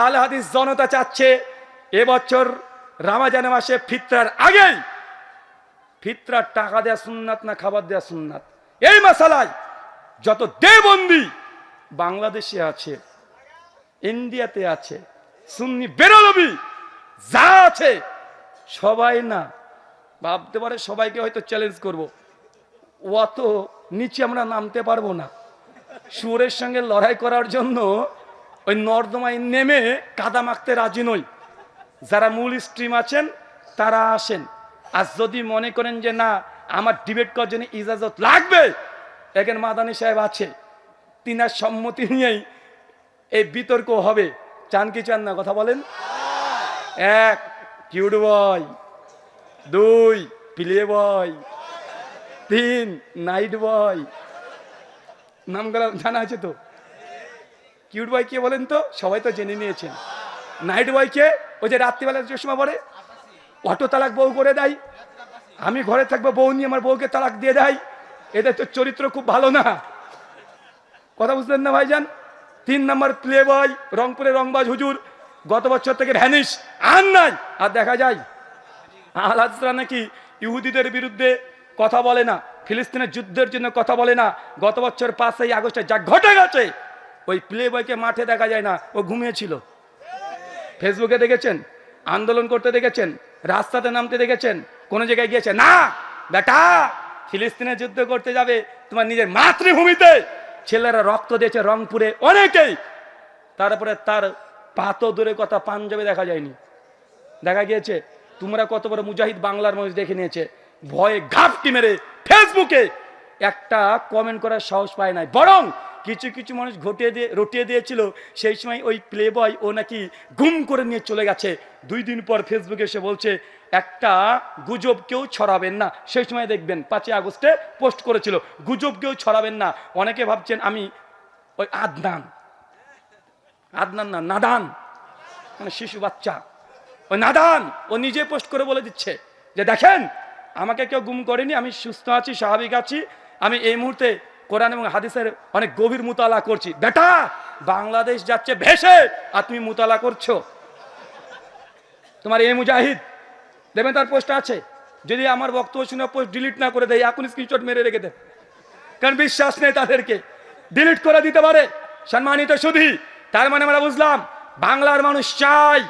আল হাদিস জনতা চাচ্ছে এবছর রামাজান মাসে ফিতরার আগেই। ফিতরার টাকা দেয়া সুন্নাত না খাবার দেয়া সুন্নাত? এই মশালায় যত দেবন্দি বাংলাদেশে আছে, ইন্ডিয়াতে আছে, সুন্নি বেরোলবি যা আছে, সবাই না ভাবতে পারে সবাইকে হয়তো চ্যালেঞ্জ করব। অত নিচে আমরা নামতে পারব না। সুরের সঙ্গে লড়াই করার জন্য ওই নর্দমায় নেমে কাদা মাখতে রাজি নই। যারা মূল স্ট্রিম আছেন, তারা আসেন। আর যদি মনে করেন যে, না, আমার ডিবেট করার জন্য ইজাজত লাগবে এখানে মাদানী সাহেব আছে। তিনার সম্মতি নিয়েই এই বিতর্ক হবে। চান কি চান না, কথা বলেন। এক কিউড বয় দুই প্লে বয় তিন নাইট বয় নামগুলো জানা আছে তো? কিউট বয় কে বলেন তো, সবাই তো জেনে নিয়েছেন। নাইট বয় কে ওই যে রাত্রিবেলা চশমা পরে, অটো তালাক বউ করে দেয়। আমি ঘরে থাকব, বউ নিয়ে আমার বউকে তালাক দিয়ে দেয়। এদের তো চরিত্র খুব ভালো না। কথা বুঝলেন না ভাইজান? তিন নম্বর প্লে বয়, রংপুরে রংবাজ হুজুর, গত বছর থেকে ভ্যানিশ, আর নাই। আর দেখা যায় আহ্লাদরা নাকি ইহুদিদের বিরুদ্ধে কথা বলে না, ফিলিস্তিনের যুদ্ধের জন্য কথা বলে না। গত বছর পাঁচই আগস্টে যা ঘটে গেছে ওই প্লে বয়কে মাঠে দেখা যায় না, ও ঘুমিয়েছিল। ফেসবুকে দেখেছেন? আন্দোলন করতে দেখেছেন? রাস্তাতে নামতে দেখেছেন? কোনো জায়গায় গিয়েছে? না, বেটা, ফিলিস্তিনে যুদ্ধ করতে যাবে তোমার নিজের মাতৃভূমিতে। ছেলেরা রক্ত দিয়েছে রংপুরে অনেকেই। তারপরে তার পাতো দূরে কথা, পাঞ্জাবে দেখা যায়নি। দেখা গিয়েছে, তোমরা কত বড় মুজাহিদ বাংলার মানুষ দেখে নিয়েছে। ভয়ে ঘাপটি মেরে ফেসবুকে একটা কমেন্ট করার সাহস পায় নাই। বরং কিছু কিছু মানুষ ঘটিয়ে দিয়ে, রটিয়ে দিয়েছিল। সেই সময় ওই প্লে বয় ও নাকি গুম করে নিয়ে চলে গেছে। দুই দিন পর ফেসবুকে এসে বলছে, একটা গুজব কেউ ছড়াবেন না। সেই সময় দেখবেন পাঁচই আগস্টে পোস্ট করেছিল, গুজব কেউ ছড়াবেন না। অনেকে ভাবছেন আমি ওই আদনান। আদনান না, নাদান। মানে শিশু বাচ্চা। ওই নাদান, ও নিজে পোস্ট করে বলে দিচ্ছে যে, দেখেন, আমাকে কেউ গুম করেনি, আমি সুস্থ আছি, স্বাভাবিক আছি। আমি এই মুহূর্তে কোরআন এবং হাদিসের অনেক গভীর মুতালা করছি। বেটা, বাংলাদেশ যাচ্ছে ভেসে, আর তুমি মুতালা করছ। তোমার এ মুজাহিদ দেবেন তার পোস্ট আছে। যদি আমার বক্তব্য শুনে পোস্ট ডিলিট না করে দেয় এখন স্ক্রিনশট মেরে রেখে দেয়। কারণ বিশ্বাস নেই তাদেরকে। ডিলিট করে দিতে পারে। সম্মানিত শুধু তার মানে আমরা বুঝলাম, বাংলার মানুষ চাই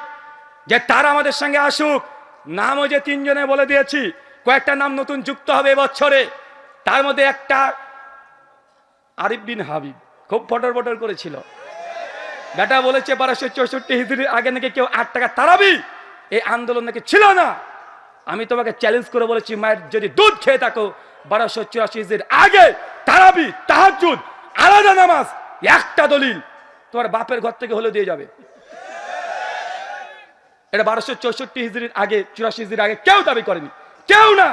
যে তারা আমাদের সঙ্গে আসুক। নামও যে তিনজনে বলে দিয়েছি, কয়েকটা নাম নতুন যুক্ত হবে এবছরে। তার মধ্যে একটা আরিফ বিন হাবিব খুব ফটর ফটর করেছিল। বেটা বলেছে, বারোশো চৌষট্টি হিজড়ির আগে নাকি কেউ আট টাকা তারাবি? এই আন্দোলন নাকি ছিল না। আমি তোমাকে চ্যালেঞ্জ করে বলেছি, মায়ের যদি দুধ খেয়ে থাকো, বারোশো চুরাশি হিজড়ির আগে তারাবি তাহাজুদ আলাদা নামাজ, একটা দলিল, তোমার বাপের ঘর থেকে হলে দিয়ে যাবে। এটা বারোশো চৌষট্টি হিজড়ির আগে, চুরাশি হিজড়ির আগে কেউ দাবি করেনি। কেউ না।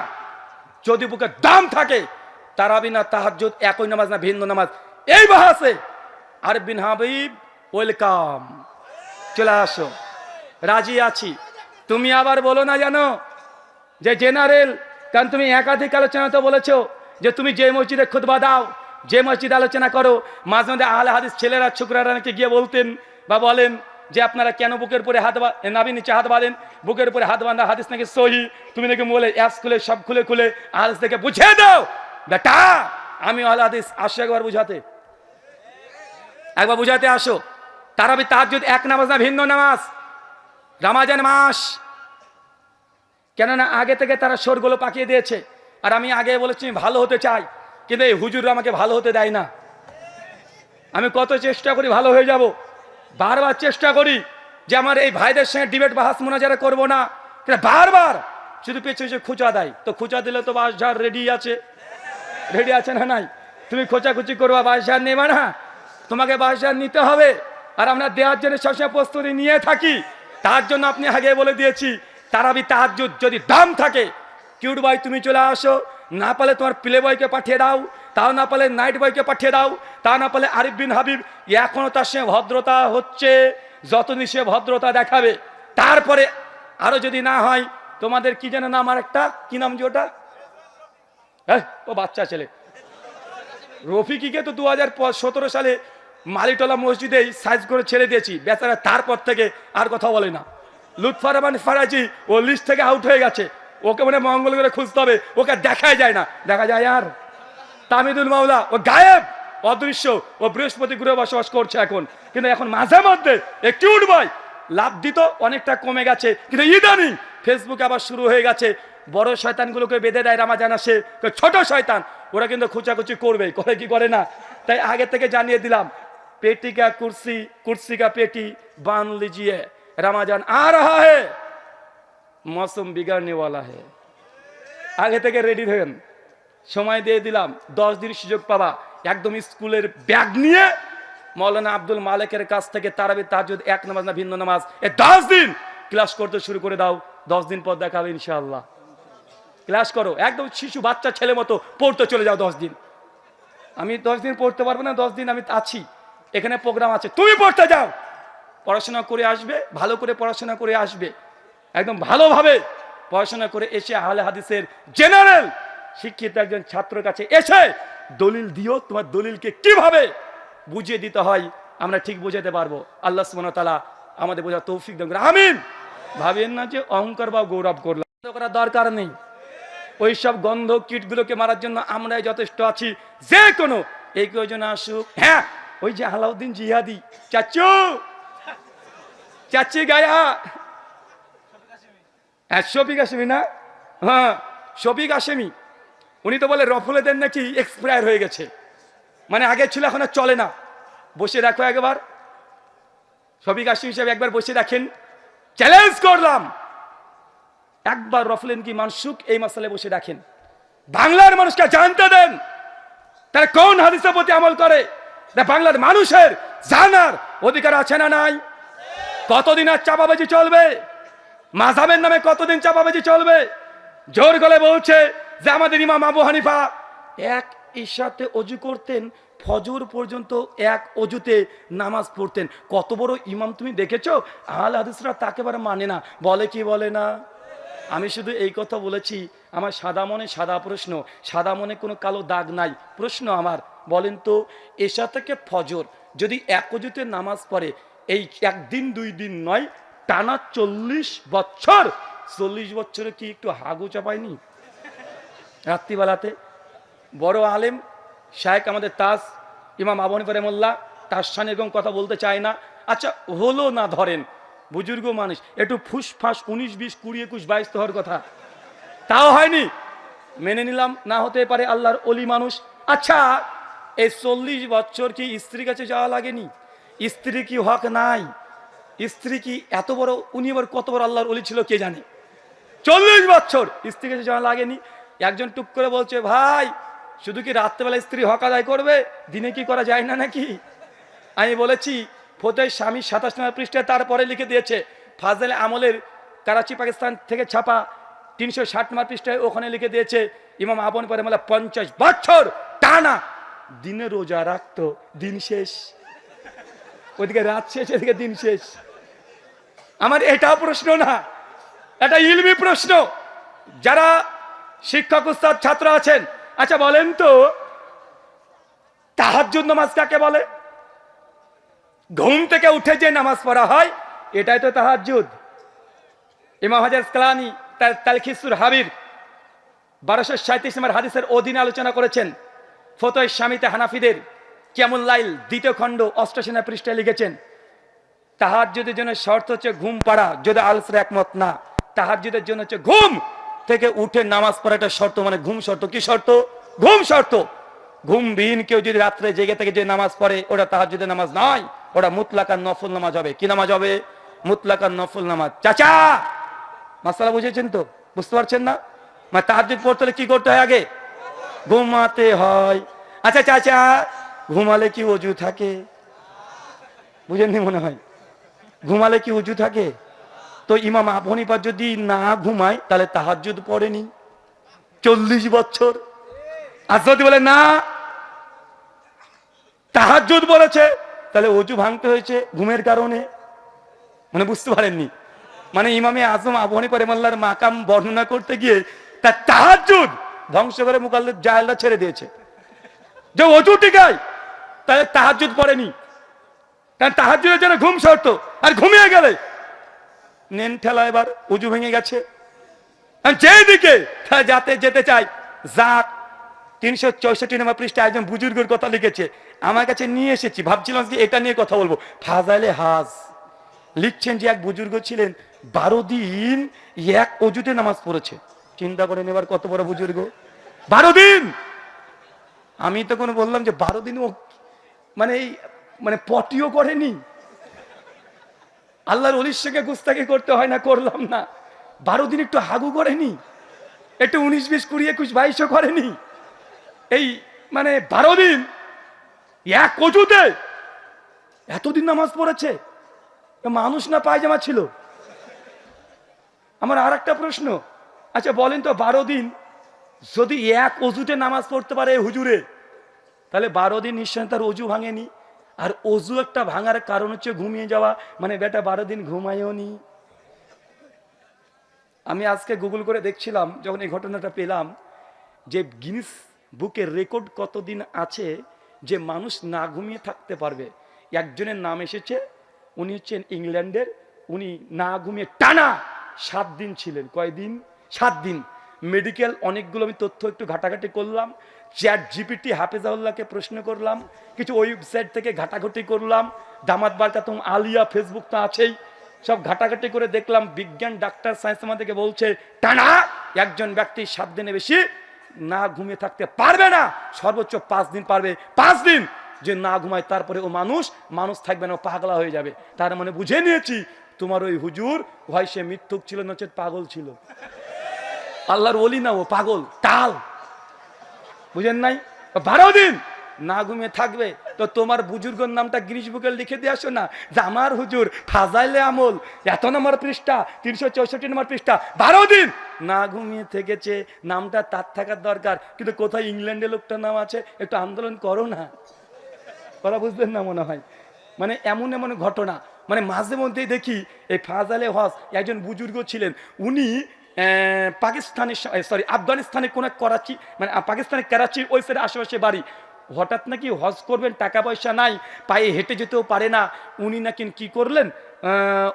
যদি বুকে দাম থাকে তারাবি না তাহাজ্জুদ, একই নামাজ না ভিন্ন নামাজ। এই বাহাসে আর বিন হাবিব, ওয়েলকাম। চলে আসো। রাজি আছি। তুমি আবার বলো না জানো যে জেনারেল, কারণ তুমি একাধিক আলোচনাতে বলেছ যে তুমি যে মসজিদে খুতবা দাও, যে মসজিদে আলোচনা করো, মাঝে মধ্যে আহলে হাদিস ছেলেরা, ছোকরারা নাকি গিয়ে বলতেন বা বলেন যে আপনারা কেন বুকের উপরে হাত নাবি নিচে হাত বাঁধেন? বুকের উপরে হাত বাঁধা হাদিস নাকি সহি? তুমি নাকি বলে অ্যাপস খুলে, সব খুলে খুলে হাদিস থেকে বুঝিয়ে দাও। বেটা, আমি আহলে হাদিস আসো একবার বুঝাতে। একবার বুঝাতে আসো। তারাবি তার যদি এক নামাজ না ভিন্ন নামাজ? রামাজান মাস। কেননা আগে থেকে তারা সোরগুলো পাকিয়ে দিয়েছে। আর আমি আগে বলেছি ভালো হতে চাই, কিন্তু এই হুজুর আমাকে ভালো হতে দেয় না। আমি কত চেষ্টা করি ভালো হয়ে যাব। বারবার চেষ্টা করি যে আমার এই ভাইদের সঙ্গে ডিবেট বাহাস মোনাজারা করব না। বারবার শুধু পেছনে খুচা দেয়। তো খুচা দিলে তো বাস ঝাড় রেডি আছে। রেডি আছে না নাই? তুমি খোঁচাখুচি করবা বাস ঝাড় নেবা না। তোমাকে বাস ঝাড় নিতে হবে। আর আমরা দেওয়ার জন্য সবসময় প্রস্তুতি নিয়ে থাকি। তার জন্য আপনি আগে বলে দিয়েছি, তারাবি তার যদি দাম থাকে, কিউট ভাই তুমি চলে আসো। না পালে তোমার প্লে বয়কে পাঠিয়ে দাও, তাও না পালে নাইট বয়কে পাঠিয়ে দাও, তা না পালে আরিফ বিন হাবিব, এখনও তার সঙ্গে ভদ্রতা হচ্ছে, যতদিন সে ভদ্রতা দেখাবে। তারপরে আরও যদি না হয়, তোমাদের কি যেন নাম আর একটা কি নাম যে ওটা? হ্যাঁ ও বাচ্চা ছেলে। রফিকিকে তো দু হাজার সতেরো সালে মালিটলা মসজিদে সাইজ করে ছেড়ে দিয়েছি। বেচারা তারপর থেকে আর কথা বলে না। লুৎফা রহমান ফারাজি ও লিস্ট থেকে আউট হয়ে গেছে। ওকে মানে মঙ্গল করে খুঁজতে হবে। ওকে দেখাই যায় না। দেখা যায় আর। তামিদুল মাওলা ও গায়েব। অদৃশ্য ও বৃহস্পতি গ্রহে বসবাস করছে এখন। কিন্তু এখন মাঝে মধ্যে একটু উঠবাই। লাভ দিত অনেকটা কমে গেছে। কিন্তু ইদানিং ফেসবুকে আবার শুরু হয়ে গেছে। বড় শয়তানগুলোকে বেঁধে দেয় রামাজান আসে। ছোট শয়তান, ওরা কিন্তু খুচাখুচি করবে, করে কি করে না? তাই আগে থেকে জানিয়ে দিলাম, পেটিকা কুর্সি, কুর্সিকা পেটি বান লিজিয়ে রামাজান আ হে মৌসুম বিগাড়নেওয়ালা হে। আগে থেকে রেডি থাকেন। সময় দিয়ে দিলাম, দশ দিন সুযোগ পাবা। একদম স্কুলের ব্যাগ নিয়ে মৌলানা আব্দুল মালিকের কাছ থেকে তারাবি তাজুদ, এক নামাজ না ভিন্ন নামাজ, এ দশ দিন ক্লাস করতে শুরু করে দাও। দশ দিন পর দেখাবে ইনশাআল্লাহ। ক্লাস করো, একদম শিশু বাচ্চা ছেলে মতো পড়তে চলে যাও দশ দিন। আমি দশ দিন পড়তে পারব না, দশ দিন আমি আছি। এখানে প্রোগ্রাম আছে, তুমি পড়তে যাও। পড়াশোনা করে আসবে, ভালো করে পড়াশোনা করে আসবে। একদম ভালোভাবে পড়াশোনা করে এসে আহলে হাদিসের জেনারেল শিক্ষিত একজন ছাত্রের কাছে এসে দলিল দিও, তোমার দলিলকে কীভাবে বুঝিয়ে দিতে হয়, আমরা ঠিক বুঝাতে পারব। আল্লাহ ওয়া আমাদের বোঝা তৌফিক দেন আমিন। ভাবেন না যে অহংকার বা গৌরব করলাম। করার দরকার নেই। ওই সব গন্ধ কীটগুলোকে মারার জন্য আমরাই যথেষ্ট আছি। যে কোনো, এই কয়জন আসুক। হ্যাঁ ওই যে আলাউদ্দিন জিহাদি। চাচু! চাচি গায়া! হ্যাঁ শফিক আসেমি না? হ্যাঁ শফিক আসেমি উনি তো বলে রফলেদের নাকি এক্সপায়ার হয়ে গেছে। মানে আগে ছিল, এখন আর চলে না। বসে রাখো একবার। শফিক আসিম হিসাবে একবার বসে রাখেন চ্যালেঞ্জ করলাম। একবার রফলেন কি মানসুক এই মাসালে বসে রাখেন বাংলার মানুষকে জানতে দেন, তারা কোন হাদিসের প্রতি আমল করে। বাংলার মানুষের জানার অধিকার আছে না নাই? কতদিন আর চাপাবাজি চলবে? মাঝাবের নামে কতদিন চাপাবাজি চলবে? জোর গলে বলছে যে আমাদের ইমাম আবু হানিফা, এক ঈশাতে অজু করতেন, ফজর পর্যন্ত এক অজুতে নামাজ পড়তেন। কত বড় ইমাম তুমি দেখেছ? আহলে হাদিসরা তাকে বারে মানে না। বলে কি বলে না? আমি শুধু এই কথা বলেছি, আমার সাদা মনে সাদা প্রশ্ন, সাদা মনে কোনো কালো দাগ নাই। প্রশ্ন আমার, বলেন তো, এশা থেকে ফজর যদি এক অজুতে নামাজ পড়ে, এই একদিন, দুই দিন নয়, টানা চল্লিশ বছর। চল্লিশ বছরে কি একটু হাগু চাপায়নি? রাত্রিবেলাতে। বড় আলেম শায়েক আমাদের তাস ইমাম আবনি মোল্লা তার সামনে এরকম কথা বলতে চায় না। আচ্ছা হলো না ধরেন? বুজুর্গ মানুষ, একটু ফুসফাস উনিশ, বিশ, কুড়ি, একুশ, বাইশ তো হওয়ার কথা। তাও হয়নি। মেনে নিলাম, না হতে পারে আল্লাহর অলি মানুষ। আচ্ছা এই চল্লিশ বছর কি স্ত্রীর কাছে যাওয়া লাগেনি? স্ত্রী কি হক নাই? স্ত্রী কি এত বড়, উনি এবার কত বড় আল্লাহর অলি ছিল কে জানে? চল্লিশ বছর স্ত্রীর কাছে যাওয়া লাগেনি। একজন টুক করে বলছে, ভাই, শুধু কি রাত্রেবেলা স্ত্রী হক আদায় করবে? দিনে কি করা যায় না নাকি? আমি বলেছি ফতেহ স্বামী সাতাশ নম্বর পৃষ্ঠায় তারপরে লিখে দিয়েছে, ফাজল আমলের করাচি, পাকিস্তান থেকে ছাপা তিনশো ষাট নম্বর পৃষ্ঠায় ওখানে লিখে দিয়েছে, ইমাম আবন পরে মালা পঞ্চাশ বছর টানা দিনে রোজা রাখতো, দিন শেষ। ওইদিকে রাত শেষ, এদিকে দিন শেষ। আমার এটা প্রশ্ন না, এটা ইলমি প্রশ্ন। যারা শিক্ষক, উস্তাদ, ছাত্র আছেন আচ্ছা বলেন তো তাহার জন্য নামাজ কাকে বলে? ঘুম থেকে উঠে যে নামাজ পড়া হয়, এটাই তো তাহাজ্জুদ। ইমাম হাজার স্কালানি তালখিসুর হাবির বারোশো সাঁত্রিশ নম্বর হাদিসের অধীনে আলোচনা করেছেন, ফতোয় স্বামীতে হানাফিদের কেমন লাইল দ্বিতীয় খণ্ড অষ্টসেনা পৃষ্ঠায় লিখেছেন, তাহাজ্জুদের জন্য শর্ত হচ্ছে ঘুম পাড়া, যদি আলসের একমত না, তাহাজ্জুদের জন্য হচ্ছে ঘুম থেকে উঠে নামাজ পড়াটা শর্ত মানে ঘুম শর্ত, কি শর্ত? ঘুম শর্ত। ঘুমবিহীন কেউ যদি রাত্রে জেগে থেকে যে নামাজ পড়ে, ওটা তাহাজ্জুদের নামাজ নয়। ওটা মুতলাকার নফল নামাজ হবে। কি নামাজ হবে? মুতলাকার নফল নামাজ। চাচা! মাসালা বুঝেছেন তো? বুঝতে পারছেন না? মানে তাহাজ্জুদ পড়তে হলে কি করতে হয় আগে? ঘুমাতে হয়। আচ্ছা চাচা, ঘুমালে কি অজু থাকে? বুঝেননি মনে হয়? ঘুমালে কি উজু থাকে? তো ইমাম আবনিপা যদি না ঘুমায়, তাহলে তাহাজ্জুদ পড়েনি। চল্লিশ বছর। আর যদি বলে না, তাহাজ্জুদ বলেছে তাহলে অজু ভাঙতে হয়েছে ঘুমের কারণে। মানে বুঝতে পারেননি। মানে ইমামে আজম আবহানি পরে মাল্লার মাকাম বর্ণনা করতে গিয়ে তার তাহাজ্জুদ ধ্বংস করে মুকাল্লিদ জাহেলরা ছেড়ে দিয়েছে। যে অজু টিকায় তাহলে তাহাজ্জুদ পড়েনি কারণ তাহার জন্য ঘুম সরতো আর ঘুমিয়ে গেলে নেন ঠেলা এবার উজু ভেঙে গেছে। যেই যাতে যেতে চাই যাক, তিনশো চৌষট্টি নম্বর পৃষ্ঠা একজন বুজুর্গের কথা লিখেছে আমার কাছে নিয়ে এসেছি। ভাবছিলাম যে এটা নিয়ে কথা বলব। ফাজাইলে হাজ, লিখছেন যে এক বুজুর্গ ছিলেন, বারো দিন এক অজুতে নামাজ পড়েছে। চিন্তা করেন এবার কত বড় বুজুর্গ। বারো দিন! আমি তখন বললাম যে বারো দিন ও মানে এই মানে পটিও করেনি। আল্লাহর অলির সঙ্গে গুস্তাকি করতে হয় না, করলাম না। বারো দিন একটু হাগু করেনি, একটু উনিশ, বিশ, কুড়ি, একুশ, বাইশও করেনি। এই মানে বারো দিন এক কচুতে এতদিন নামাজ পড়েছে মানুষ না পায়জামা ছিল? আমার আর একটা প্রশ্ন আচ্ছা বলেন তো বারো দিন যদি এক অজুতে নামাজ পড়তে পারে হুজুরে, তাহলে বারো দিন নিশ্চয় তার অজু ভাঙেনি। আর অজু একটা ভাঙার কারণ হচ্ছে ঘুমিয়ে যাওয়া মানে বেটা বারো দিন ঘুমায়ও নি। আমি আজকে গুগল করে দেখছিলাম, যখন এই ঘটনাটা পেলাম, যে গিনিস বুকের রেকর্ড কতদিন আছে যে মানুষ না ঘুমিয়ে থাকতে পারবে। একজনের নাম এসেছে, উনি হচ্ছেন ইংল্যান্ডের, উনি না ঘুমিয়ে টানা সাত দিন ছিলেন। কয়দিন? সাত দিন। মেডিকেল অনেকগুলো আমি তথ্য একটু ঘাটাঘাটি করলাম, চ্যাট জিপিটি হাফেজাউল্লাহকে প্রশ্ন করলাম, কিছু ওয়েবসাইট থেকে ঘাটাঘাটি করলাম, দামাত বার্তা তুম আলিয়া, ফেসবুক তো আছেই। সব ঘাটাঘাটি করে দেখলাম, বিজ্ঞান, ডাক্তার, সায়েন্স আমাদেরকে বলছে, টানা একজন ব্যক্তি সাত দিনে বেশি না ঘুমিয়ে থাকতে পারবে না। সর্বোচ্চ পাঁচ দিন পারবে। পাঁচ দিন যে না ঘুমায়, তারপরে ও মানুষ মানুষ থাকবে না পাগলা হয়ে যাবে। তার মানে বুঝে নিয়েছি, তোমার ওই হুজুর, হয় সে মিথ্যুক ছিল না পাগল ছিল। আল্লাহর ওলি না ও, পাগল, টাল। বুঝেন নাই? বারো দিন না ঘুমিয়ে থাকবে। তো তোমার বুজুর্গর নামটা গিরিশ বুকে লিখে দিয়ে আসো না, যে আমার হুজুর ফাজাইলে আমল, এত নম্বর পৃষ্ঠা, তিনশো চৌষট্টি নম্বর পৃষ্ঠা, বারো দিন না ঘুমিয়ে থেকেছে, নামটা তার থাকার দরকার। কিন্তু কোথায় ইংল্যান্ডে লোকটার নাম আছে, একটু আন্দোলন করো না। করা বুঝলেন না মনে হয়। মানে এমন এমন ঘটনা। মানে মাঝে মধ্যেই দেখি এই ফাজালে হস একজন বুজুর্গ ছিলেন। উনি পাকিস্তানের সরি আফগানিস্তানের কোন করাচি মানে পাকিস্তানের করাচির ওই সাইডে আশেপাশে বাড়ি। হঠাৎ নাকি হজ করবেন, টাকা পয়সা নাই, পায়ে হেঁটে যেতেও পারে না। উনি নাকি কি করলেন?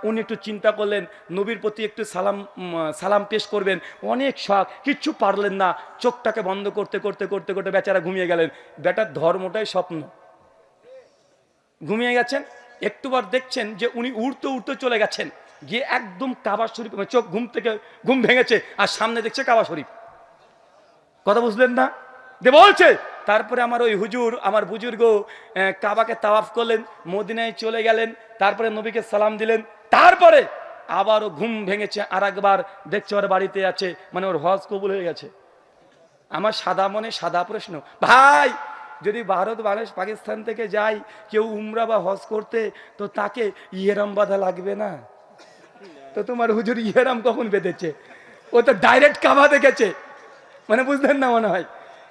উনি একটু চিন্তা করলেন, নবীর প্রতি একটু সালাম সালাম পেশ করবেন। অনেক শখ, কিচ্ছু পারলেন না। চোখটাকে বন্ধ করতে করতে করতে করতে বেচারা ঘুমিয়ে গেলেন। বেটার ধর্মটাই স্বপ্ন। ঘুমিয়ে গেছেন একটুবার দেখছেন যে উনি উড়তে উড়তে চলে গেছেন। গিয়ে একদম কাবা শরীফ মানে চোখ ঘুম থেকে, ঘুম ভেঙেছে, আর সামনে দেখছে কাবা শরীফ। কথা বুঝলেন না? যে বলছে। তারপরে আমার ওই হুজুর, আমার বুজুর্গ কাবাকে তাওয়াফ করলেন, মদিনায় চলে গেলেন, তারপরে নবীকে সালাম দিলেন। তারপরে আবারও ঘুম ভেঙেছে আর একবার দেখছে ওর বাড়িতে আছে মানে ওর হজ কবুল হয়ে গেছে। আমার সাদা মনে সাদা প্রশ্ন, ভাই, যদি ভারত বাংলাদেশ পাকিস্তান থেকে যাই, কেউ উমরা বা হজ করতে, তো তাকে ইহেরাম বাঁধা লাগবে না? তো তোমার হুজুর ইহেরাম কখন বেঁধেছে? ও তো ডাইরেক্ট কাবা দেখেছে। মানে বুঝলেন না মনে হয়?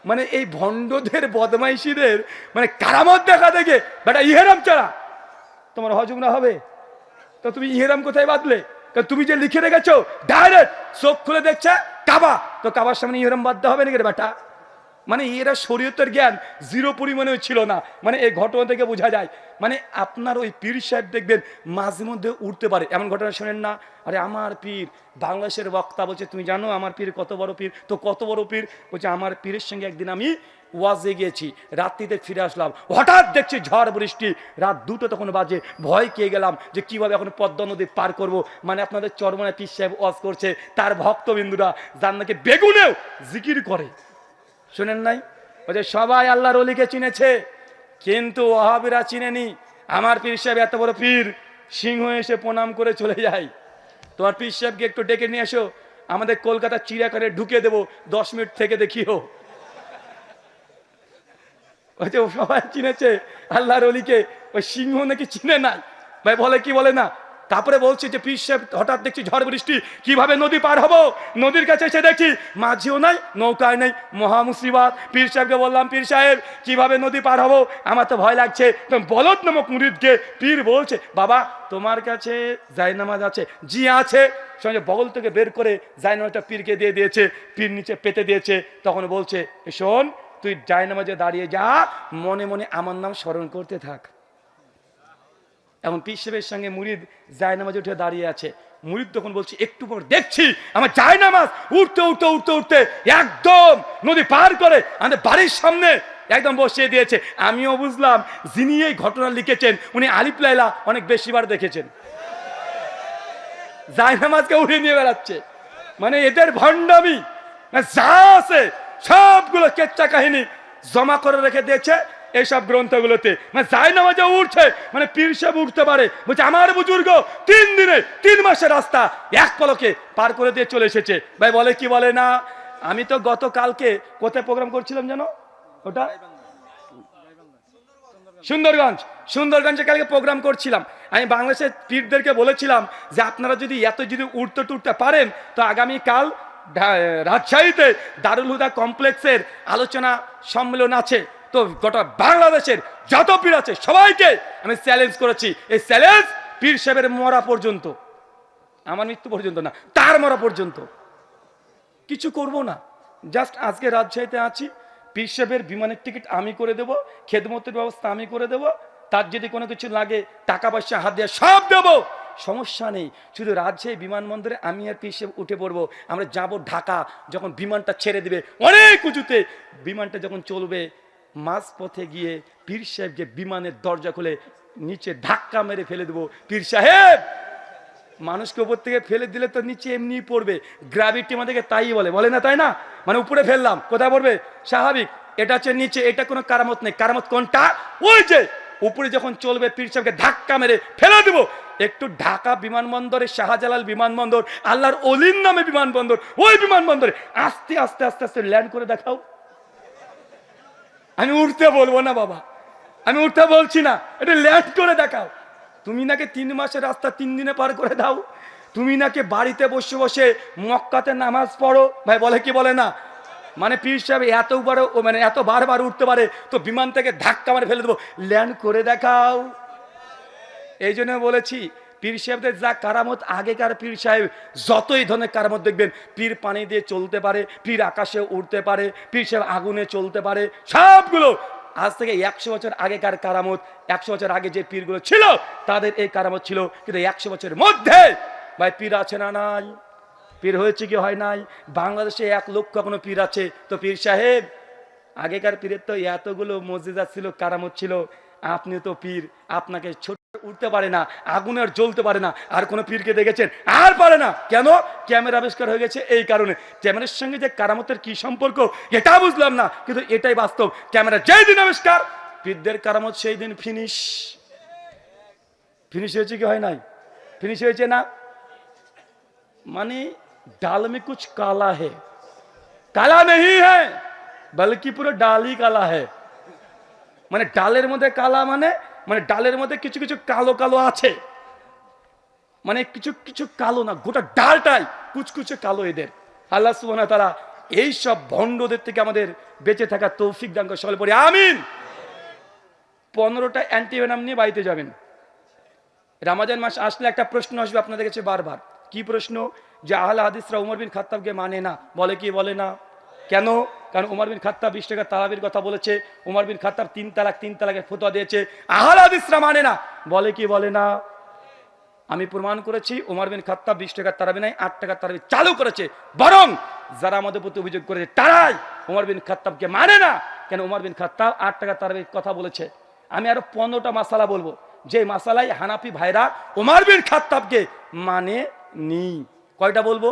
মানে এই ভণ্ডদের, বদমাইশিদের মানে কারামত দেখা দেখে, বেটা, ইহেরাম ছাড়া। তোমার হজম না হবে? তো তুমি ইহেরাম কোথায় বাঁধলে? তুমি যে লিখে রেখেছো, ডাইরেক্ট চোখ খুলে দেখছে কাবা। তো কাবার সামনে ইহেরাম বাঁধতে হবে নাকি রে বেটা? মানে এরা শরীয়তের জ্ঞান জিরো পরিমাণেও ছিল না। মানে এই ঘটনা থেকে বোঝা যায় মানে আপনার ওই পীর সাহেব দেখবেন মাঝে মধ্যে উঠতে পারে। এমন ঘটনা শোনেন না? আরে আমার পীর, বাংলাদেশের বক্তা বলছে, তুমি জানো আমার পীর কত বড় পীর? তো কত বড় পীর? বলছে, আমার পীরের সঙ্গে একদিন আমি ওয়াজে গিয়েছি, রাত্রিতে ফিরে আসলাম। হঠাৎ দেখছি ঝড় বৃষ্টি। রাত দুটো তখন বাজে। ভয় খেয়ে গেলাম যে কীভাবে এখন পদ্মা নদী পার করব। মানে আপনাদের চরমনা পীর সাহেব ওয়াজ করছে, তার ভক্তবিন্দুরা যার নাকি বেগুনেও জিকির করে। শুনেন নাই? ওই যে সবাই আল্লাহর অলিকে চিনেছে, কিন্তু ওহাবিরা চিনেনি। আমার পীর সাহেব এত বড় পীর, সিংহ এসে প্রণাম করে চলে যায়। তোমার পীর সাহেবকে একটু ডেকে নিয়ে এসো, আমাদের কলকাতা চিড়িয়াখানে ঢুকে দেবো, দশ মিনিট থেকে দেখিও। ওই যে সবাই চিনেছে, আল্লাহর অলিকে, ওই সিংহ নাকি চিনে নাই? ভাই বলে কি বলে না? তারপরে বলছে যে পীর সাহেব, হঠাৎ দেখছি ঝড় বৃষ্টি, কীভাবে নদী পার হব? নদীর কাছে এসে দেখি মাঝিও নাই, নৌকায় নেই, মহা মুসিবাত। পীর সাহেবকে বললাম, পীর সাহেব, কীভাবে নদী পার হব? আমার তো ভয় লাগছে। বলদ নামক মুরিদকে পীর বলছে, বাবা, তোমার কাছে জায়নামাজ আছে, জি আছে। সঙ্গে বগল থেকে বের করে জায়নামাজটা পীরকে দিয়ে দিয়েছে, পীর নিচে পেতে দিয়েছে। তখন বলছে, শোন, তুই জায়নামাজে দাঁড়িয়ে যা, মনে মনে আমার নাম স্মরণ করতে থাক। এখন পীর সাহেবের সঙ্গে মুরিদ জায়নামাজ উঠে দাঁড়িয়ে আছে। মুরিদ তখন বলছি, একটু পর দেখছি, আমার জায়নামাজ উঠতে উঠতে উঠতে উঠতে একদম নদী পার করে আমাদের বাড়ির সামনে একদম বসিয়ে দিয়েছে। আমিও বুঝলাম, যিনি এই ঘটনা লিখেছেন, উনি আলিফ লাইলা অনেক বেশিবার দেখেছেন। জায়নামাজকে উড়িয়ে নিয়ে বেড়াচ্ছে। মানে এদের ভণ্ডামি যা আছে সবগুলো কেচ্চা কাহিনী জমা করে রেখে দিয়েছে। এইসব গ্রন্থগুলোতে। মানে জায়নামাজে উঠছে মানে পীর সাহেব উঠতে পারে। বলছে, আমার বুজুর্গ তিন দিনে, তিন মাসের রাস্তা এক পলকে পার করে দিয়ে চলে এসেছে। ভাই, বলে কি বলে না? আমি তো গতকালকে কোথায় প্রোগ্রাম করছিলাম জানো? ওটা? সুন্দরগঞ্জ। সুন্দরগঞ্জে কালকে প্রোগ্রাম করছিলাম। আমি বাংলাদেশের পীরদেরকে বলেছিলাম যে, আপনারা যদি এত যদি উঠতে টুটতে পারেন, তো আগামীকাল রাজশাহীতে দারুল হুদা কমপ্লেক্সের আলোচনা সম্মেলন আছে। তো গোটা বাংলাদেশের যত পীর আছে সবাইকে আমি চ্যালেঞ্জ করেছি। এই চ্যালেঞ্জ পীর সাহেবের মরা পর্যন্ত। আমার মৃত্যু পর্যন্ত না, তার মরা পর্যন্ত। কিছু করব না। জাস্ট আজকে রাজশাহীতে আছি। পীর সাহেবের বিমানের টিকিট আমি করে দেব, খেদমতের ব্যবস্থা আমি করে দেব। তার যদি কোনো কিছু লাগে, টাকা পয়সা, হাত দিয়ে সব দেব। সমস্যা নেই। শুধু রাজশাহী বিমানবন্দরে আমি আর পীর সাহেব উঠে পড়ব। আমরা যাব ঢাকা, যখন বিমানটা ছেড়ে দিবে অনেক উঁচুতে। বিমানটা যখন চলবে মাঝ পথে গিয়ে পীর সাহেবকে বিমানের দরজা খুলে নিচে ধাক্কা মেরে ফেলে দেবো। পীর সাহেব! মানুষকে উপর থেকে ফেলে দিলে তো নিচে এমনি পড়বে। গ্রাভিটি আমাদেরকে তাই বলে। বলে না তাই না? মানে উপরে ফেললাম। কোথায় পড়বে? স্বাভাবিক। এটা হচ্ছে নিচে। এটা কোনো কারামত নেই। কারামত কোনটা? ওই যে উপরে যখন চলবে, পীর সাহেবকে ধাক্কা মেরে ফেলে দেবো। একটু ঢাকা বিমানবন্দরে, শাহজালাল বিমানবন্দর, আল্লাহর অলির নামে বিমানবন্দর, ওই বিমানবন্দরে আস্তে আস্তে আস্তে আস্তে ল্যান্ড করে দেখাও। আমি উঠতে বলব না, বাবা। আমি উঠতে বলছি না। এটা ল্যান্ড করে দেখাও। তুমি নাকি তিন মাসের রাস্তা তিন দিনে পার করে দাও? তুমি নাকি বাড়িতে বসে বসে মক্কাতে নামাজ পড়ো? ভাই, বলে কি বলে না? মানে পীর সাহেব এতবার ও মানে এত বারবার উঠতে পারে, তো বিমান থেকে ধাক্কা মারে ফেলে দেবো। ল্যান্ড করে দেখাও। এই জন্য বলেছি পীর সাহেবদের যা কারামত, আগেকার পীর সাহেব যতই ধরনের কারামত দেখবেন, পীর পানি দিয়ে চলতে পারে, পীর আকাশে উড়তে পারে, পীর সাহেব আগুনে চলতে পারে, সবগুলো। আজ থেকে একশো বছর আগেকার কারামত, একশো বছর আগে যে পীরগুলো ছিল, তাদের এই কারামত ছিল কিন্তু একশো বছরের মধ্যে। ভাই, পীর আছে না নাই? পীর হয়েছে কি হয় নাই? বাংলাদেশে এক লক্ষ কোনো পীর আছে। তো পীর সাহেব, আগেকার পীরের তো এতগুলো মসজিদা ছিল, কারামত ছিল আপনি তো পীর, আপনাকে ছোট উঠতে পারে না আগুনের জ্বলতে পারে না, আর কোনো পীরকে দেখেছেন? আর পারে না। কেন? ক্যামেরা আবিষ্কার হয়ে গেছে এই কারণে। ক্যামেরার সঙ্গে যে কারামতের কি সম্পর্ক, এটা বুঝলাম না, কিন্তু এটাই বাস্তব। ক্যামেরা যেই দিন আবিষ্কার, পীরদের কারামত সেই দিন ফিনিশ ফিনিশ হয়েছে কি হয় নাই? ফিনিশ হয়েছে না? মানে ডাল মে কালা হে। কালা নেই হ্যাঁ বলকি পুরো ডালই কালা হ্যাঁ মানে ডালের মধ্যে কালা মানে মানে ডালের মধ্যে কিছু কিছু কালো কালো আছে। মানে কিছু কিছু কালো না, গোটা ডালটাই কুচকুচে কালো এদের। আল্লাহ সুবহানাহু তারা এই সব ভণ্ডদের থেকে আমাদের বেঁচে থাকা তৌফিক দান করে সকলে পড়ে, আমিন। পনেরোটা অ্যান্টিভেনাম নিয়ে বাড়িতে যাবেন। রামাজান মাস আসলে একটা প্রশ্ন আসবে আপনাদের কাছে বারবার। কি প্রশ্ন? যে আহলে হাদিসরা উমর বিন খাত্তাবকে মানে না, বলে কি বলে না? কেন? কারণ উমর বিন খাত্তাব বিশ টাকা তালাবির কথা বলেছে, উমর বিন খাত্তাব তিন তালাক, তিন তালাকের ফতোয়া দিয়েছে। আহলে হাদিসরা মানে না। বলে কি বলে না? আমি প্রমাণ করেছি, উমর বিন খাত্তাব বিশ টাকার তারাবি নাই, আট টাকার তারাবি চালু করেছে। বরং যারা আমাদের প্রতি অভিযোগ করেছে, তারাই উমর বিন খাত্তাবকে মানে না। কেন উমর বিন খাত্তাব আট টাকার তারাবির কথা বলেছে। আমি আরও পনেরোটা মাসালা বলব। যে মাসালাই হানাফি ভাইরা উমর বিন খাত্তাবকে মানে নি কয়টা বলব?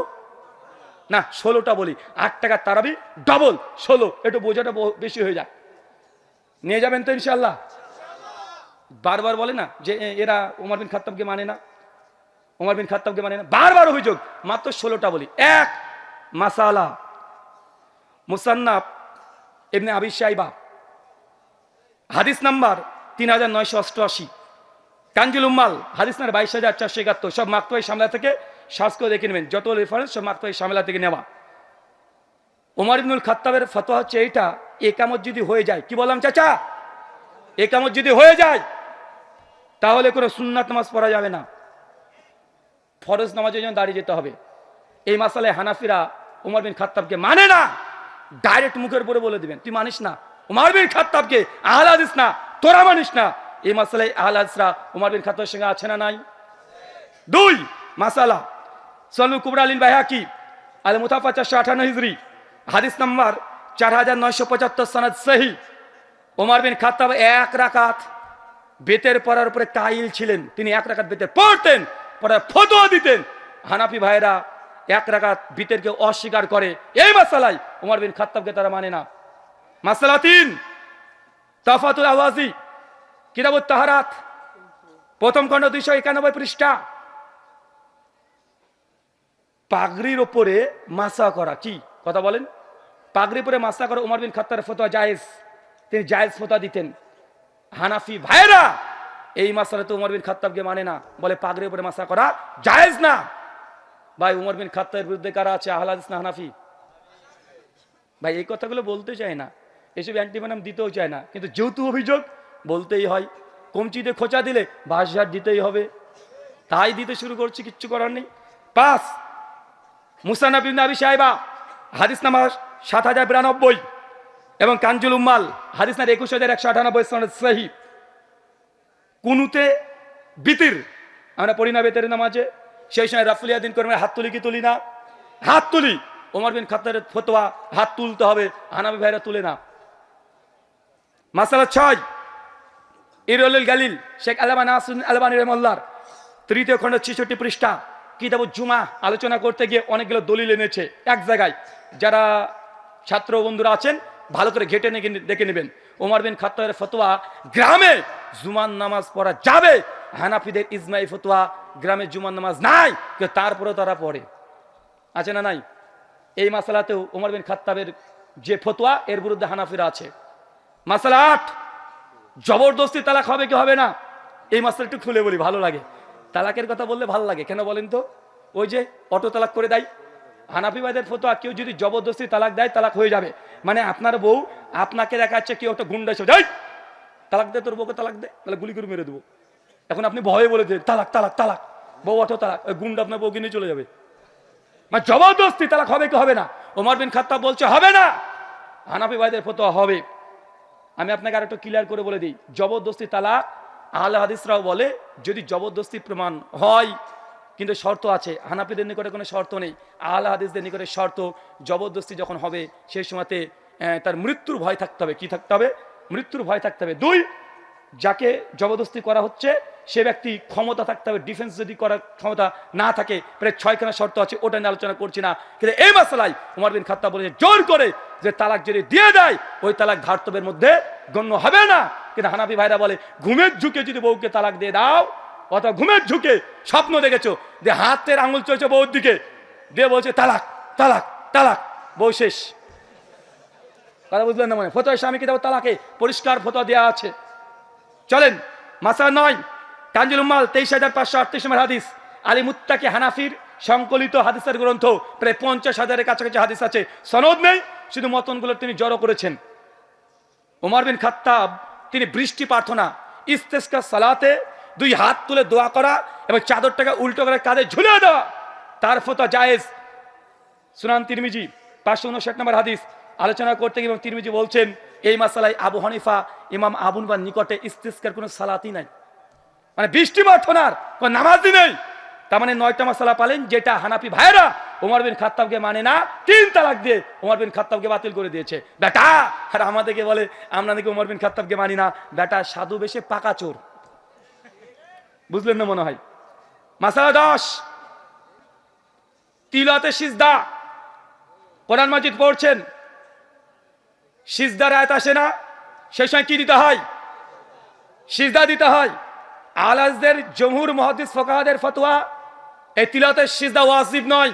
না, ষোলোটা বলি। আট টাকার তারাবি ডবল ষোলো। একটু বোঝাটা বেশি হয়ে যায় নিয়ে যাবেন তো ইনশাল্লাহ বারবার বলে না যে এরা উমর বিন খাত্তাবকে মানে না। উমর বিন খাত্তাবকে মানে না। বারবার অভিযোগ। মাত্র ষোলোটা বলি। এক, মাসালা। মুসান্নাফ এমনি আবি সাইবা হাদিস নাম্বার তিন হাজার নয়শো অষ্টআশি। কাঞ্জুল উম্মাল, হাদিস নাম্বার বাইশ হাজার চারশো একাত্তর। সব মাকতোয়াই সামলা থেকে সার্চ করে দেখে নেবেন। যত রেফারেন্স সব মাকতোয়াই সামলা থেকে নেওয়া। ওমর ইবনুল খাত্তাবের ফতোয়া হচ্ছে এইটা একামত যদি হয়ে যায়, কি বললাম চাচা? একামত যদি হয়ে যায়, তাহলে কোনো সুন্নাত নামাজ পড়া যাবে না। ফরজ নামাজের জন্য দাঁড়িয়ে যেতে হবে। এই মাসালে হানাফিরা উমর বিন খাত্তাবকে মানে না। ডাইরেক্ট মুখের উপরে বলে দিবেন, তুই মানিস না। উমর বিন খাত্তাবকে আহলাদিস না, তোরা মানিস না। এই মাসালায় আহল হাদিসরা উমর বিন খাত্তাবের সঙ্গে আছে না নাই? দুই মাসালা সলু কুবরা আলীল বাইহাকি আল মুতাফা চারশো আঠান্ন হিজরি হাদিস নাম্বার চার হাজার নয়শো পঁচাত্তর সনাদ সহি ওমর বিন খাত্তাব এক রাকাত বেতের পড়ার উপরে কাইল ছিলেন। তিনি এক রাকাত বেতের পড়তেন, পড়ার ফতোয়া দিতেন। হানাফি ভাইরা এক রাকাত বিতেরকে অস্বীকার করে। এই মাসালাই ওমর বিন খাত্তাবকে তারা মানে না। মাসালা তিন, তফাতুল আওয়াজি, কিতাবুত তাহারাত, প্রথম খণ্ড দুইশো একানব্বই পৃষ্ঠা। পাগড়ির ওপরে মাসা করা, কি? কথা বলেন। পাগড়ির উপরে মাসা করা উমর বিন খাত্তার ফতোয়া জায়েজ। তিনি জায়েজ ফতোয়া দিতেন। হানাফি ভাইরা এই মাসালা তো উমর বিন খাত্তাবকে মানে না। বলে পাগড়ির উপরে মাসা করা জায়েজ না। ভাই, উমর বিন খাত্তাবের বিরুদ্ধে কারা আছে? আহলাদিস না হানাফি? ভাই, এই কথাগুলো বলতে চায় না। এসব অ্যান্টিবানাম দিতেও চায় না। কিন্তু যেহেতু অভিযোগ, বলতেই হয়। কমচিতে খোঁচা দিলে বাঁশঝাড় দিতেই হবে। তাই দিতে শুরু করছি, কিচ্ছু করার নেই। পাস। মুসানাব আবি সাহেবা হাদিস নাম্বার সাত হাজার বিরানব্বই এবং কাঞ্জুল উম্মাল, হাদিস নাম্বার একুশ হাজার একশো আটানব্বই সহি। কুনুতে বিতির, আমরা পড়ি না বেতের নামাজে, সেই সময় রাফুলিয়া দিন কর্মের হাত তুলি কি তুলি না? হাত তুলি। ওমর বিন খাত্তারের ফতোয়া, হাত তুলতে হবে হানাবি ভাইরা তুলে না। মাসালা ছয় ইরুল গালিল, শেখ আলবান আসুন আলবানি রহমল্লার তৃতীয় খণ্ড ছিষট্টি পৃষ্ঠা। কিতাব জুমা। আলোচনা করতে গিয়ে অনেকগুলো দলিল এনেছে। এক জায়গায় যারা ছাত্র বন্ধুরা আছেন, ভালো করে ঘেটে দেখে নেবেন। ওমর বিন খাত্তারের ফতোয়া, গ্রামে জুমান নামাজ পড়া যাবে। হানাফিদের ইজমাই ফতোয়া, গ্রামে জুমান নামাজ নাই তারপরেও তারা পড়ে। আছে না নাই? এই মাসালাতেও ওমর বিন খাত্তাবের যে ফতোয়া, এর বিরুদ্ধে হানাফিরা আছে। মাসালা আট, জবরদস্তি তালাক হবে কি হবে না? এই মাসটা একটু খুলে বলি, ভালো লাগে। তালাকের কথা বললে ভালো লাগে, কেন বলেন তো? ওই যে অটো তালাক করে দেয়। হানাফি ভাইদের ফতোয়া, কেউ যদি জবরদস্তি তালাক দেয়, তালাক হয়ে যাবে। মানে আপনার বউ আপনাকে দেখাচ্ছে কেউ একটা গুন্ডা এসে যাই তালাক দে, তোর বউকে তালাক দে তাহলে গুলি করে মেরে দেবো। এখন আপনি ভয়ে বলে দেন তালাক তালাক তালাক, বউ অটো তালাক, ওই গুন্ডা আপনার বউকে নিয়ে চলে যাবে। মানে জবরদস্তি তালাক হবে কি হবে না? ওমর বিন খাত্তাব বলছে, হবে না। হানাফি ভাইদের ফতোয়া হবে। আমি আপনাকে আর একটু ক্লিয়ার করে বলে দিই, জবরদস্তি তালাক আহলে হাদিসরাও বলে, যদি জবরদস্তি প্রমাণ হয়, কিন্তু শর্ত আছে, হানাফিদের নিকটে কোনো শর্ত নেই। আহলে হাদিসদের নিকটে শর্ত, জবরদস্তি যখন হবে সেই সময়তে তার মৃত্যুর ভয় থাকতে হবে। কি থাকতে হবে? মৃত্যুর ভয় থাকতে হবে। দুই, যাকে জবরদস্তি করা হচ্ছে, সে ব্যক্তি ক্ষমতা থাকতে হবে। ডিফেন্স যদি করার ক্ষমতা না থাকে, প্রায় ছয়খানা শর্ত আছে, ওটা নিয়ে আলোচনা করছি না। কিন্তু এই মাসালাই উমার বিন খাত্তা বলেছে, জোর করে যে তালাক যদি দিয়ে দেয়, ওই তালাক ধার্তব্যের মধ্যে গণ্য হবে না। কিন্তু হানাফি ভাইরা বলে, ঘুমের ঝুঁকে যদি বউকে তালাক দিয়ে দাও, অথবা ঘুমের ঝুঁকে স্বপ্ন দেখেছ যে হাতের আঙুল চলছে বউর দিকে, দিয়ে বলছে, তালাক তালাক তালাক, বউ শেষ। কথা বুঝলেন না মানে? ফতোয় স্বামীকে দেবো তালাকে পরিষ্কার ফতোয়া দেওয়া আছে। চলেন মাসা নয় কাঞ্জুল উম্মাল তেইশ হাজার পাঁচশো আটত্রিশ নম্বর হাদিস। আলী মুত্তাকি হানাফির সংকলিত হাদিসের গ্রন্থ, প্রায় পঞ্চাশ হাজারের কাছাকাছি হাদিস আছে। সনদ নেই, শুধু মতনগুলো তিনি জড়ো করেছেন। ওমর বিন খাত্তাব তিনি বৃষ্টি প্রার্থনা, ইস্তেস্কা সালাতে দুই হাত তুলে দোয়া করা এবং চাদরটাকে উল্টো করে কাঁধে ঝুলে দেওয়া। তার ফতো জায়েজ। সুনান তিরমিজি, পাঁচশো উনষাট নম্বর হাদিস, আলোচনা করতে গিয়ে এবং তিরমিজি বলছেন, এই মাসালায় আবু হানিফা, ইমাম আবুন বা নিকটে ইস্তিস্কার কোনো সালাতই নাই। মানে বৃষ্টি প্রার্থনার কোনো নামাজই নেই। তার মানে নয়টা মাসালা পালেন, যেটা হানাফি ভাইরা ওমর বিন খাত্তাবকে মানে না, তিন তালাক দিয়ে ওমর বিন খাত্তাবকে বাতিল করে দিয়েছে। বেটা, আর আমাদেরকে বলে, আমরা নাকি ওমর বিন খাত্তাবকে মানি না। বেটা, সাধু বেশে পাকা চোর। বুঝলেন না মনে হয়? মাসালা দশ। তিলতে সিজদা। কোরআন মাজিদ পড়ছেন। সিজদার আয়াত আসে না। সেই সময় কি দিতে হয়? সিজদা দিতে হয়। আলাজদের, জমহুর মহাদিস ফকাহাদের ফতোয়া এই তিলতের সিজদা ওয়াজিব নয়,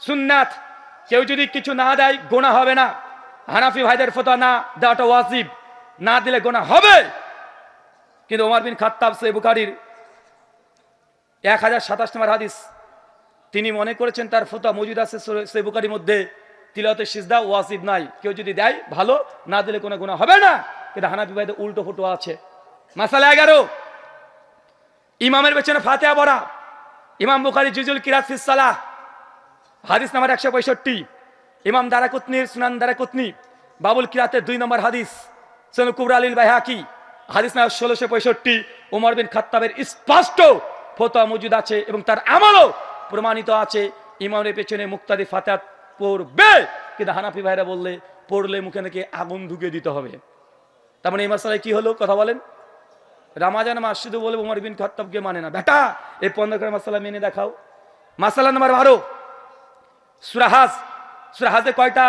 সুন্নাত। কেউ যদি কিছু না দেয় গোনা হবে না। হানাফি ভাইদের ফতোয়া না দেওয়াটা ওয়াজিব। না দিলে গোনা হবে। কিন্তু ওমর বিন খাত্তাব সে বুখারির এক হাজার সাতাশ নম্বর হাদিস, তিনি মনে করেছেন তার ফতোয়া মজুদ আছে সে বুখারির মধ্যে। তিলতের সিজদা ওয়াজিব নাই কেউ যদি দেয়, ভালো। না দিলে কোনো গুণা হবে না। কিন্তু হানাফি ভাইদের উল্টো ফুটো আছে। মাসালা এগারো। ইমামের পেছনে ফাতেহা পড়া। ইমাম বুখারি জুজুল কিরাত ফিসালাহ হাদিস নাম্বার একশো পঁয়ষট্টি। ইমাম দারাকুতনির সুনান দারাকুতনি, বাবুল কিরাতের দুই নম্বর হাদিস সোন কুবরা আলীল বাইহাকি। হাদিস না ষোলোশো পঁয়ষট্টি, উমর বিন খাত্তাবের স্পষ্ট ফতোয়া মজুদ আছে এবং তার আমলও প্রমাণিত আছে। ইমামের পেছনে মুক্তাদি ফাতাত পড়বে। কিন্তু হানাফি ভাইরা বললে, পড়লে মুখে নাকি আগুন ঢুকিয়ে দিতে হবে। তার মানে এই মাসালায় কি হলো? কথা বলেন। রামাজান মাস শুধু বলব উমর বিন খত্তাবকে মানে না। বেটা, এই পনেরো মাসালা মেনে দেখাও। মাসালা নাম্বার বারো সুরাহাস সুরাহাজে কয়টা?